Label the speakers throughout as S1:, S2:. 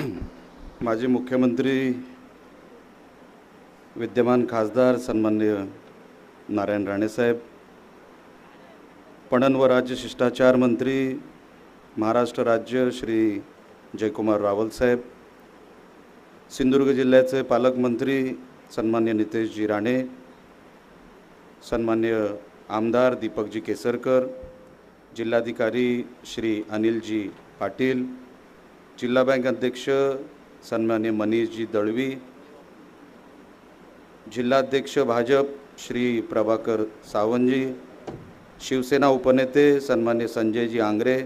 S1: माजी मुख्यमंत्री विद्यमान खासदार सन्मान्य नारायण राणेसाहेब पणन व राज्य शिष्टाचार मंत्री महाराष्ट्र राज्य श्री जयकुमार रावल साहेब सिंधुदुर्ग जिल्ह्याचे पालकमंत्री सन्मान्य नितेशजी राणे सन्मान्य आमदार दीपकजी केसरकर जिल्हाधिकारी श्री अनिलजी पाटील जिल्हा बँक अध्यक्ष सन्मान्य मनीषजी दळवी जिल्हाध्यक्ष भाजप श्री प्रभाकर सावंतजी शिवसेना उपनेते सन्मान्य संजयजी आंग्रे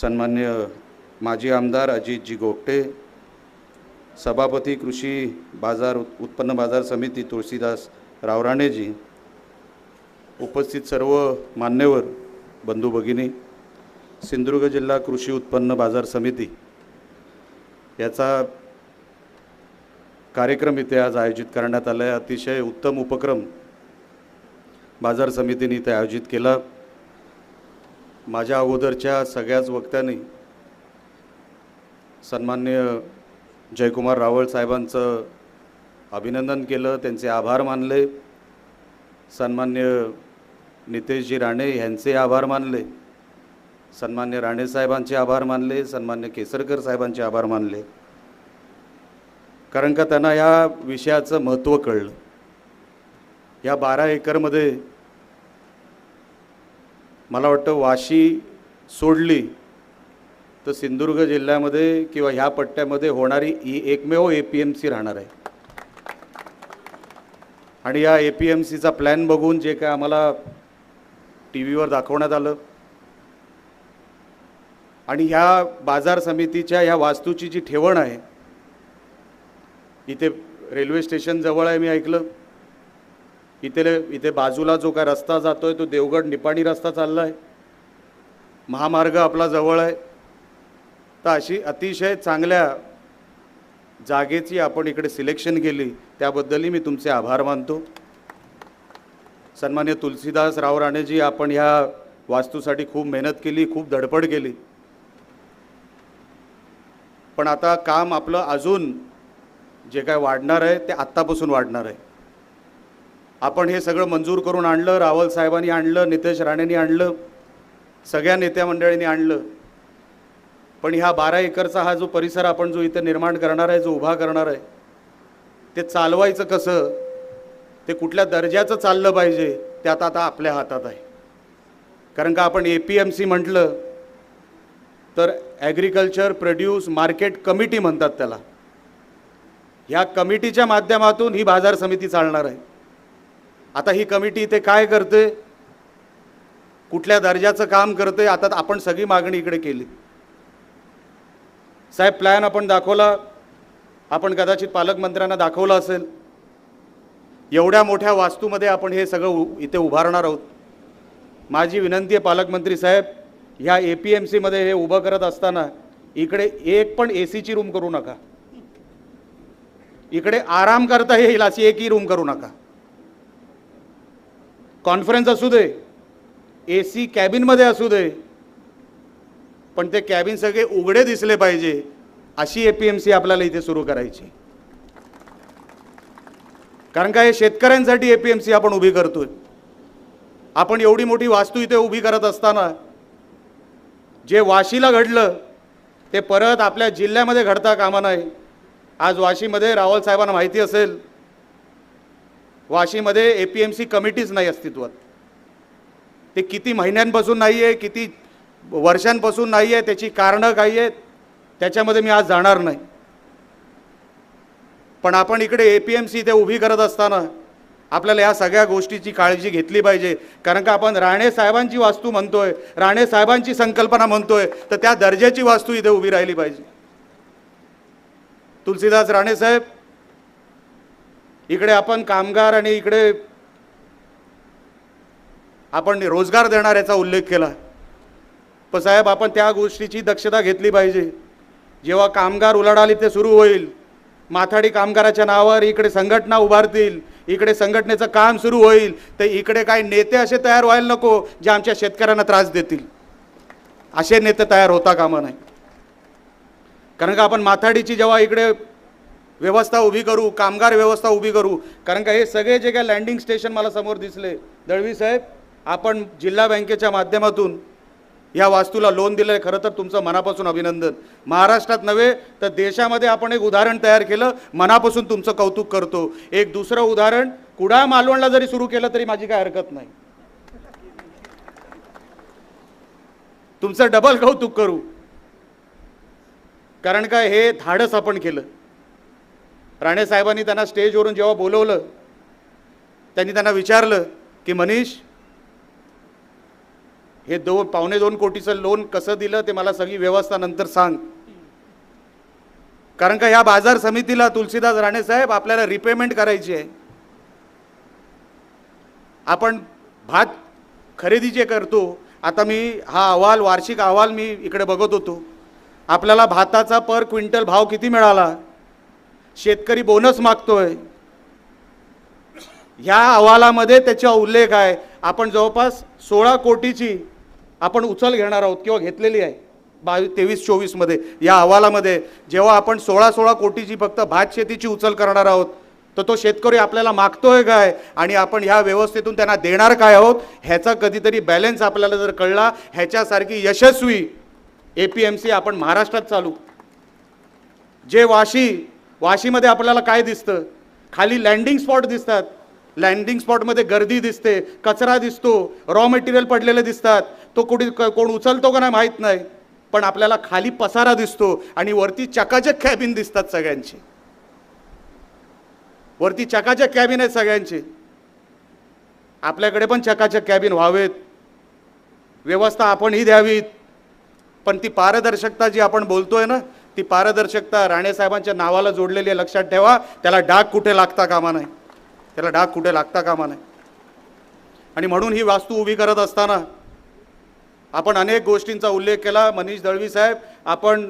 S1: सन्मान्य माजी आमदार अजितजी गोपटे सभापती कृषी बाजार उत्पन्न बाजार समिती तुळशीदास रावराणेजी उपस्थित सर्व मान्यवर बंधू भगिनी सिंधुदुर्ग जिल्हा कृषी उत्पन्न बाजार समिती याचा कार्यक्रम इथे आज आयोजित करण्यात आला आहे अतिशय उत्तम उपक्रम बाजार समितीने इथे आयोजित केला. माझ्या अगोदरच्या सगळ्याच वक्त्यांनी सन्मान्य जयकुमार रावळ साहेबांचं अभिनंदन केलं. त्यांचे आभार मानले. सन्मान्य नितेशजी राणे यांचे आभार मानले. सन्मान्य राणे साहेबांचे आभार मानले सन्मान्य केसरकर साहेबांचे आभार मानले. कारण का त्यांना या विषयाचं महत्त्व कळलं. या बारा एकरमध्ये मला वाटतं वाशी सोडली तर सिंधुदुर्ग जिल्ह्यामध्ये किंवा ह्या पट्ट्यामध्ये होणारी ही एकमेव ए पी एम सी राहणार आहे. आणि या ए पी एम सीचा प्लॅन बघून जे काय आम्हाला टी व्हीवर दाखवण्यात आलं आणि ह्या बाजार समितीच्या ह्या वास्तूची जी ठेवण आहे इथे रेल्वे स्टेशन जवळ आहे मी ऐकलं. इथे इथे बाजूला जो काय रस्ता जातो आहे तो देवगड निपाणी रस्ता चालला आहे. महामार्ग आपला जवळ आहे. तर अशी अतिशय चांगल्या जागेची आपण इकडे सिलेक्शन केली त्याबद्दलही मी तुमचे आभार मानतो. सन्मान्य तुलसीदास राव राणेजी आपण ह्या वास्तूसाठी खूप मेहनत केली खूप धडपड केली. पण आता काम आपलं अजून जे काय वाढणार आहे ते आत्तापासून वाढणार आहे. आपण हे सगळं मंजूर करून आणलं रावल साहेबांनी आणलं नितेश राणेंनी आणलं सगळ्या नेत्या मंडळींनी आणलं पण ह्या बारा एकरचा हा जो परिसर आपण जो इथे निर्माण करणार आहे जो उभा करणार आहे ते चालवायचं कसं? ते कुठल्या दर्जाचं चाललं पाहिजे ते आता आता आपल्या हातात आहे. कारण का आपण ए पी एम सी म्हटलं तर ॲग्रिकल्चर प्रोड्यूस मार्केट कमिटी म्हणतात त्याला. ह्या कमिटीच्या माध्यमातून ही बाजार समिती चालणार आहे. आता ही कमिटी इथे काय करते? कुठल्या दर्जाचं काम करते? आता आपण सगळी मागणी इकडे केली. साहेब प्लॅन आपण दाखवला. आपण कदाचित पालकमंत्र्यांना दाखवलं असेल. एवढ्या मोठ्या वास्तूमध्ये आपण हे सगळं उ इथे उभारणार आहोत. माझी विनंती आहे पालकमंत्री साहेब ह्या ए पी एम सीमध्ये हे उभं करत असताना इकडे एक पण ए सीची रूम करू नका. इकडे आराम करता येईल अशी एकही रूम करू नका. कॉन्फरन्स असू दे ए सी कॅबिनमध्ये असू दे पण ते कॅबिन सगळे उघडे दिसले पाहिजे अशी ए पी एम सी आपल्याला इथे सुरू करायची. कारण काय शेतकऱ्यांसाठी ए पी एम सी आपण उभी करतोय. आपण एवढी मोठी वास्तू इथे उभी करत असताना जे वाशीला घडलं ते परत आपल्या जिल्ह्यामध्ये घडता कामा नाही. आज वाशीमध्ये रावल साहेबांना माहिती असेल वाशीमध्ये ए पी एम सी कमिटीच नाही अस्तित्वात. ते किती महिन्यांपासून नाही आहे किती वर्षांपासून नाही आहे त्याची कारणं काही आहेत त्याच्यामध्ये मी आज जाणार नाही. पण आपण इकडे ए पी एम सी इथे उभी करत असताना आपल्याला या सगळ्या गोष्टीची काळजी घेतली पाहिजे. कारण का आपण राणे साहेबांची वास्तू म्हणतोय राणे साहेबांची संकल्पना म्हणतोय तर त्या दर्जाची वास्तू इथे उभी राहिली पाहिजे. तुलसीदास राणे साहेब इकडे आपण कामगार आणि इकडे आपण रोजगार देणार याचा उल्लेख केला. पण साहेब आपण त्या गोष्टीची दक्षता घेतली पाहिजे. जेव्हा कामगार उलाढाल इथे सुरू होईल माथाडी कामगाराच्या नावावर इकडे संघटना उभारतील इकडे संघटनेचं काम सुरू होईल तर इकडे काही नेते असे तयार व्हायला नको जे आमच्या शेतकऱ्यांना त्रास देतील. असे नेते तयार होता कामा नाही कारण का आपण माथाडीची जेव्हा इकडे व्यवस्था उभी करू कामगार व्यवस्था उभी करू कारण का हे सगळे जे काय लँडिंग स्टेशन मला समोर दिसले. दळवी साहेब आपण जिल्हा बँकेच्या माध्यमातून या वास्तूला लोन दिलं आहे खरं तर तुमचं मनापासून अभिनंदन. महाराष्ट्रात नव्हे तर देशामध्ये आपण एक उदाहरण तयार केलं मनापासून तुमचं कौतुक करतो. एक दुसरं उदाहरण कुडाळ मालवणला जरी सुरू केलं तरी माझी काय हरकत नाही. तुमचं डबल कौतुक करू. कारण काय हे धाडस आपण केलं. राणे साहेबांनी त्यांना स्टेजवरून जेव्हा बोलवलं त्यांनी त्यांना विचारलं की मनीष हे दोन पावणे दोन कोटीचं लोन कसं दिलं ते मला सगळी व्यवस्था नंतर सांग. कारण का या बाजार समितीला तुलसीदास राणे साहेब आपल्याला रिपेमेंट करायची आहे. आपण भात खरेदी जे करतो आता मी हा अहवाल वार्षिक अहवाल मी इकडे बघत होतो. आपल्याला भाताचा पर क्विंटल भाव किती मिळाला? शेतकरी बोनस मागतोय. ह्या अहवालामध्ये त्याचा उल्लेख आहे. आपण जवळपास सोळा कोटीची आपण उचल घेणार आहोत किंवा घेतलेली आहे. बावीस तेवीस चोवीसमध्ये या अहवालामध्ये जेव्हा आपण सोळा सोळा कोटीची फक्त भात शेतीची उचल करणार आहोत तर तो शेतकरी आपल्याला मागतोय काय? आणि आपण ह्या व्यवस्थेतून त्यांना देणार काय आहोत? ह्याचा कधीतरी बॅलन्स आपल्याला जर कळला ह्याच्यासारखी यशस्वी ए पी एम सी आपण महाराष्ट्रात चालू. जे वाशी वाशीमध्ये आपल्याला काय दिसतं? खाली लँडिंग स्पॉट दिसतात. लँडिंग स्पॉटमध्ये गर्दी दिसते कचरा दिसतो रॉ मटेरियल पडलेले दिसतात. तो कुठे क- कोण उचलतो का नाही माहीत नाही. पण आपल्याला खाली पसारा दिसतो आणि वरती चकाचक कॅबिन दिसतात सगळ्यांची. वरती चकाचक कॅबिन आहेत सगळ्यांची. आपल्याकडे पण चकाचक कॅबिन व्हावेत. व्यवस्था आपणही द्यावीत. पण ती पारदर्शकता जी आपण बोलतोय ना ती पारदर्शकता राणेसाहेबांच्या नावाला जोडलेली आहे लक्षात ठेवा. त्याला डाग कुठे लागता कामा नाही. त्याला डाग कुठे लागता कामा नाही आणि म्हणून ही वास्तू उभी करत असताना आपण अनेक गोष्टींचा उल्लेख केला. मनीष दळवी साहेब आपण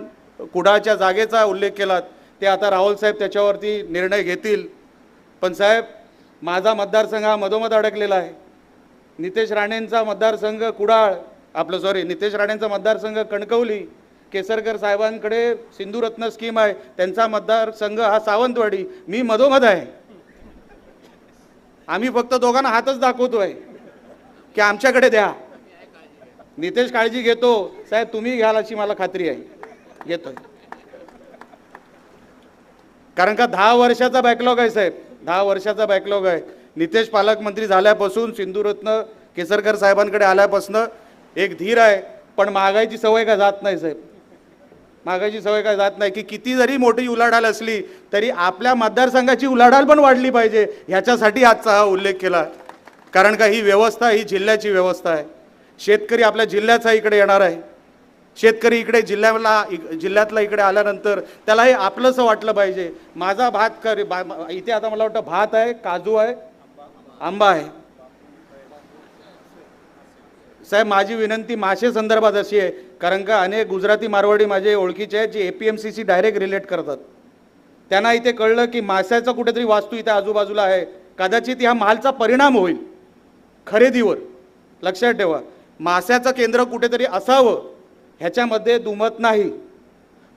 S1: कुडाळच्या जागेचा उल्लेख केलात. ते आता राहुल साहेब त्याच्यावरती निर्णय घेतील. पण साहेब माझा मतदारसंघ हा मधोमध अडकलेला आहे. नितेश राणेंचा मतदारसंघ कुडाळ आपलं सॉरी नितेश राणेंचा मतदारसंघ कणकवली केसरकर साहेबांकडे सिंधुरत्न स्कीम आहे. त्यांचा मतदारसंघ हा सावंतवाडी. मी मधोमध आहे. आम्ही फक्त दोघांना हातच दाखवतोय. की आमच्याकडे द्या. नितेश काळजी घेतो. साहेब तुम्ही घ्याल अशी मला खात्री आहे. घेतोय. कारण का दहा वर्षाचा बॅकलॉग आहे साहेब. दहा वर्षाचा बॅकलॉग आहे. नितेश पालकमंत्री झाल्यापासून सिंधुरत्न केसरकर साहेबांकडे आल्यापासून एक धीर आहे. पण महागाईची सवय का जात नाही साहेब? महागाईची सवय काय जात नाही की किती जरी मोठी उलाढाल असली तरी आपल्या मतदारसंघाची उलाढाल पण वाढली पाहिजे. ह्याच्यासाठी आजचा हा उल्लेख केला. कारण का ही व्यवस्था ही जिल्ह्याची व्यवस्था आहे. शेतकरी आपल्या जिल्ह्याचा इकडे येणार आहे. शेतकरी इकडे जिल्ह्याला जिल्ह्यातला इकडे आल्यानंतर त्याला हे आपलंसं वाटलं पाहिजे. माझा भात कर इथे आता मला वाटतं भात आहे काजू आहे आंबा आहे. साहेब माझी विनंती मासे संदर्भात अशी आहे कारण का अनेक गुजराती मारवाडी माझे ओळखीचे आहेत जे A P M C C direct relate करतात. त्यांना इथे कळलं की माशाचा कुठेतरी वास्तू इथे आजूबाजूला आहे. कदाचित ह्या मालचा परिणाम होईल खरेदीवर. लक्षात ठेवा माशाचं केंद्र कुठेतरी असावं ह्याच्यामध्ये दुमत नाही.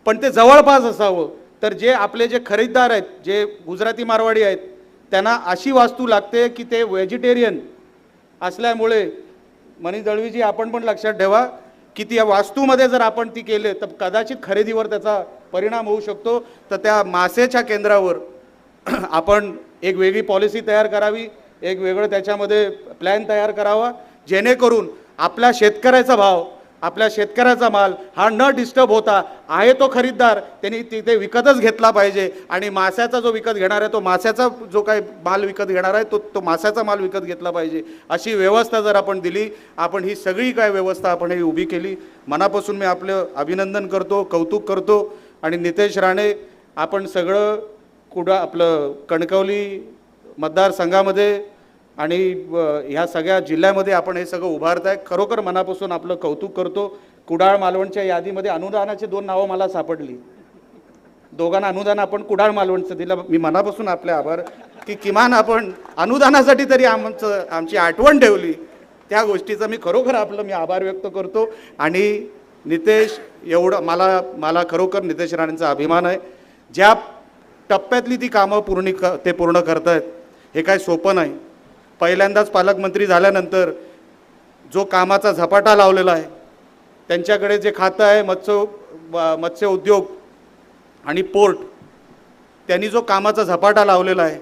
S1: पण ते जवळपास असावं. तर जे आपले जे खरेदीदार आहेत जे गुजराती मारवाडी आहेत त्यांना अशी वास्तू लागते की ते व्हेजिटेरियन असल्यामुळे मनीष दळवीजी आपण पण लक्षात ठेवा की ती या वास्तूमध्ये जर आपण ती केले तर कदाचित खरेदीवर त्याचा परिणाम होऊ शकतो. तर त्या मासेच्या केंद्रावर आपण एक वेगळी पॉलिसी तयार करावी एक वेगळं त्याच्यामध्ये प्लॅन तयार करावा जेणेकरून आपल्या शेतकऱ्याचा भाव आपल्या शेतकऱ्याचा माल हा न डिस्टर्ब होता आहे तो खरीददार त्यांनी तिथे विकतच घेतला पाहिजे. आणि मास्याचा जो विकत घेणार आहे तो मास्याचा जो काही माल विकत घेणार आहे तो तो मास्याचा माल विकत घेतला पाहिजे. अशी व्यवस्था जर आपण दिली आपण ही सगळी काय व्यवस्था आपण ही उभी केली. मनापासून मी आपलं अभिनंदन करतो कौतुक करतो. आणि नितेश राणे आपण सगळं कुडा आपलं कणकवली मतदारसंघामध्ये आणि ह्या सगळ्या जिल्ह्यामध्ये आपण हे सगळं उभारत आहे खरोखर मनापासून आपलं कौतुक करतो. कुडाळ मालवणच्या यादीमध्ये अनुदानाची दोन नावं मला सापडली. दोघांना अनुदान आपण कुडाळ मालवणचं दिलं. मी मनापासून आपले आभार की किमान आपण अनुदानासाठी तरी आमचं आमची आठवण ठेवली. त्या गोष्टीचं मी खरोखर आपलं मी आभार व्यक्त करतो. आणि नितेश एवढं मला मला खरोखर नितेश राणेंचा अभिमान आहे. ज्या टप्प्यातली ती कामं पूर्ण क ते पूर्ण करत आहेत हे काय सोपं नाही. पहिल्यांदाच पालकमंत्री झाल्यानंतर जो कामाचा झपाटा लावलेला आहे त्यांच्याकडे जे खातं आहे मत्स्य मत्स्य उद्योग आणि पोर्ट त्यांनी जो कामाचा झपाटा लावलेला आहे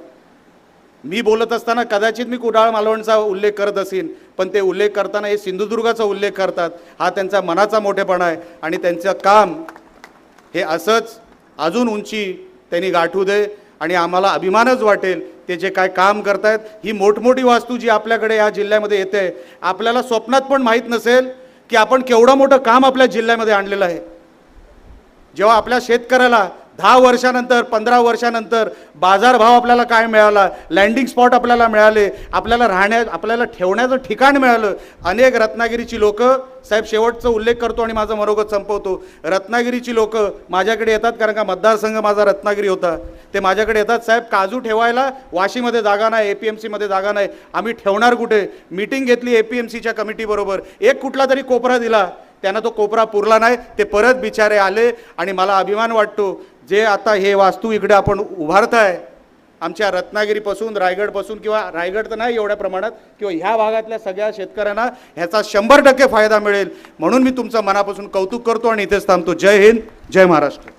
S1: मी बोलत असताना कदाचित मी कुडाळ मालवणचा उल्लेख करत असेन पण ते उल्लेख करताना हे सिंधुदुर्गाचा उल्लेख करतात. हा त्यांचा मनाचा मोठेपणा आहे आणि त्यांचं काम हे असंच अजून उंची त्यांनी गाठू दे. आणि आम्हाला अभिमानच वाटेल ते जे काय काम करतायत. ही मोठमोठी वास्तू जी आपल्याकडे या जिल्ह्यामध्ये येते आपल्याला स्वप्नात पण माहीत नसेल की आपण केवढं मोठं काम आपल्या जिल्ह्यामध्ये आणलेलं आहे. जेव्हा आपल्या शेतकऱ्याला दहा वर्षानंतर पंधरा वर्षानंतर बाजारभाव आपल्याला काय मिळाला? लँडिंग स्पॉट आपल्याला मिळाले. आपल्याला राहण्या आपल्याला ठेवण्याचं ठिकाण मिळालं. अनेक रत्नागिरीची लोक साहेब शेवटचा उल्लेख करतो आणि माझं मनोगत संपवतो. रत्नागिरीची लोक माझ्याकडे येतात कारण का मतदारसंघ माझा रत्नागिरी होता. ते माझ्याकडे येतात. साहेब काजू ठेवायला वाशीमध्ये जागा नाही ए पी एम सीमध्ये जागा नाही. आम्ही ठेवणार कुठे? मीटिंग घेतली ए पी एम सीच्या कमिटीबरोबर एक कुठला तरी कोपरा दिला. त्यांना तो कोपरा पुरला नाही ते परत बिचारे आले आणि मला अभिमान वाटतो जे आता हे वास्तू इकडे आपण उभारत आहे आमच्या रत्नागिरीपासून रायगडपासून किंवा रायगड तर नाही एवढ्या प्रमाणात किंवा ह्या भागातल्या सगळ्या शेतकऱ्यांना ह्याचा शंभर टक्के फायदा मिळेल. म्हणून मी तुमचं मनापासून कौतुक करतो आणि इथेच थांबतो. जय हिंद जय महाराष्ट्र.